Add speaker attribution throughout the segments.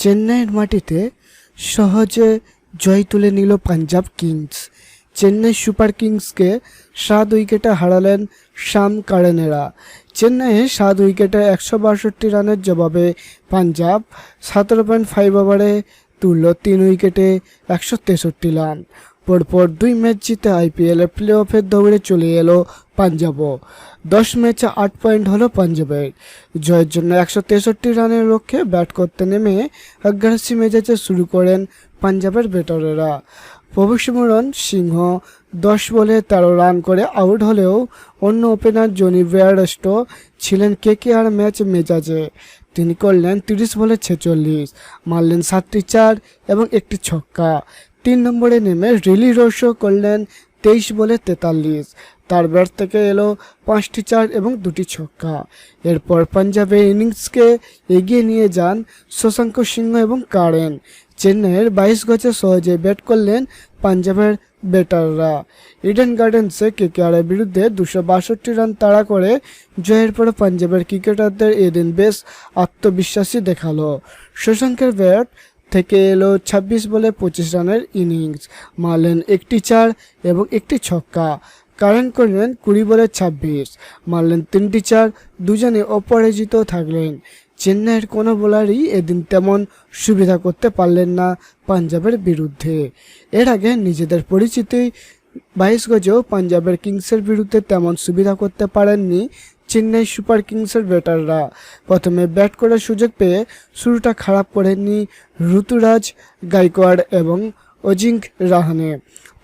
Speaker 1: চেন্নাইয়ের মাটিতে সহজে জয় তুলে নিল পাঞ্জাব কিংস। চেন্নাই সুপার কিংসকে সাত উইকেটে হারালেন শাম কারেনেরা। চেন্নাইয়ে সাত উইকেটে একশো বাষট্টি রানের জবাবে পাঞ্জাব সতেরো পয়েন্ট ফাইভ ওভারে তুলল তিন উইকেটে একশো তেষট্টি রান। পরপর দুই ম্যাচ জিতে আইপিএলে প্লে অফের দৌড়ে চলে এলো পাঞ্জাবও। দশ ম্যাচে আট পয়েন্ট হলো পাঞ্জাবের। জয়ের জন্য একশো তেষট্টি রানের লক্ষ্যে ব্যাট করতে নেমে আগ্রাসী মেজাজে শুরু করেন পাঞ্জাবের ব্যাটারেরা প্রভুসমরণ সিংহ। দশ বলে তেরো রান করে আউট হলেও অন্য ওপেনার জনি বেয়ারস্ট ছিলেন কে কে আর ম্যাচ মেজাজে। তিনি করলেন তিরিশ বলে ছেচল্লিশ, মারলেন সাতটি চার এবং একটি ছক্কা। তিন নম্বরে নেমে রিলি রোশো করলেন তেইশ বলে তেতাল্লিশ। তার ব্যাট থেকে এলো পাঁচটি চার এবং দুটি ছক্কা। এরপর পাঞ্জাবের ইনিংসকে এগিয়ে নিয়ে যান শশাঙ্ক সিংহ এবং কারেন। চেন্নাইয়ের বাইশ গজে সহজে ব্যাট করলেন পাঞ্জাবের ব্যাটাররা। ইডেন গার্ডেন্সে কেকেআরের বিরুদ্ধে দুশো বাষট্টি রান তাড়া করে জয়ের পরে পাঞ্জাবের ক্রিকেটারদের এদিন বেশ আত্মবিশ্বাসী দেখাল। শশাঙ্কের ব্যাট থেকে এলো ২৬ বলে পঁচিশ রানের ইনিংস। মারলেন একটি চার এবং একটি ছক্কা। কারেন করলেন কুড়ি বলে ছাব্বিশ। মারলেন তিনটি চার, দুজনে অপরাজিত থাকলেন। চেন্নাইয়ের কোনো বোলারই এদিন তেমন সুবিধা করতে পারলেন না পাঞ্জাবের বিরুদ্ধে। এর আগে নিজেদের পরিচিতি, বাইশ গজেও পাঞ্জাবের কিংসের বিরুদ্ধে তেমন সুবিধা করতে পারেননি চেন্নাই সুপার কিংসের ব্যাটাররা প্রথমে ব্যাট করার সুযোগ পেয়ে শুরুটা খারাপ করেননি ঋতুরাজ, গাইকোয়াড় এবং অজিঙ্ক রাহানে।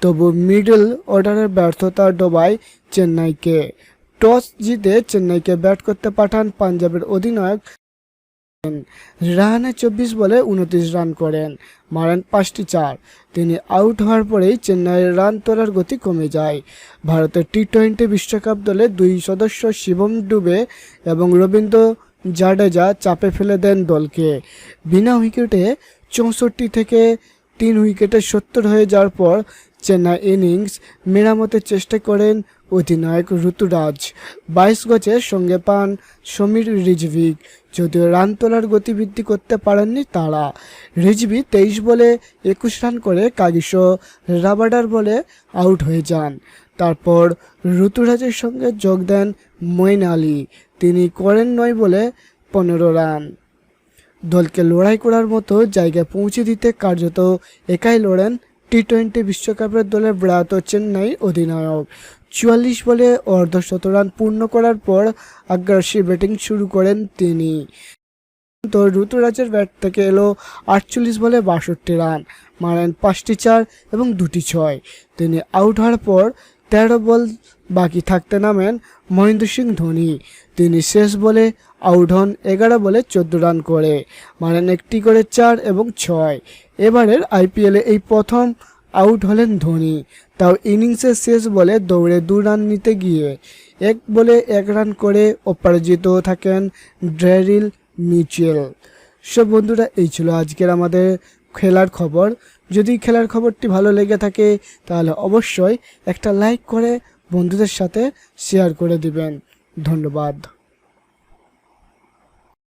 Speaker 1: তবু মিডল অর্ডারের ব্যর্থতা ডোবায় চেন্নাইকে। টস জিতে চেন্নাইকে ব্যাট করতে পাঠান পাঞ্জাবের অধিনায়ক রাহানে চব্বিশ বলে উনত্রিশ রান করেন, মারেন পাঁচটি চার। তিনি আউট হওয়ার পরেই চেন্নাইয়ের রান তোলার গতি কমে যায়। ভারতের টি টোয়েন্টি বিশ্বকাপ দলে দুই সদস্য শিবম ডুবে এবং রবীন্দ্র জাডেজা চাপে ফেলে দেন দলকে। বিনা উইকেটে চৌষট্টি থেকে তিন উইকেটে সত্তর হয়ে যাওয়ার পর চেন্নাই ইনিংস মেরামতের চেষ্টা করেন অধিনায়ক ঋতুরাজ। বাইশ গজের সঙ্গে পান সমীর রিজভিক যদিও রান তোলার গতিবৃদ্ধি করতে পারেননি তারা। রিজভি তেইশ বলে একুশ রান করে কাগিসো রাবাডার বলে আউট হয়ে যান। তারপর ঋতুরাজের সঙ্গে যোগ দেন মঈন আলী। তিনি করেন নয় বলে পনেরো রান। দলকে লড়াই করার মতো জায়গায় পৌঁছে দিতে কার্যত একাই লড়েন টি টোয়েন্টি বিশ্বকাপের দলে ব্রাত চেন্নাই অধিনায়ক। চুয়াল্লিশ বলে অর্ধশত রান পূর্ণ করার পর আগ্রাসী ব্যাটিং শুরু করেন তিনি। তো ঋতুরাজের ব্যাট থেকে এলো আটচল্লিশ বলে বাষট্টি রান, মারেন পাঁচটি চার এবং দুটি ছয়। তিনি আউট হওয়ার পর তেরো বল বাকি থাকতে নামেন মহেন্দ্র সিং ধোনি। তিনি শেষ বলে আউট হন, এগারো বলে চোদ্দ রান করে, মারেন একটি করে চার এবং ছয়। এবারের আইপিএলে এই প্রথম আউট হলেন ধোনি। তাও ইনিংসের শেষ বলে দৌড়ে দু রান নিতে গিয়ে, এক বলে এক রান করে অপরাজিত থাকেন ড্রেরিল মিচেল। সব বন্ধুরা, এই ছিল আজকের আমাদের খেলার খবর। যদি খেলার খবরটি ভালো লেগে থাকে, তাহলে অবশ্যই একটা লাইক করে বন্ধুদের সাথে শেয়ার করে দিবেন। ধন্যবাদ।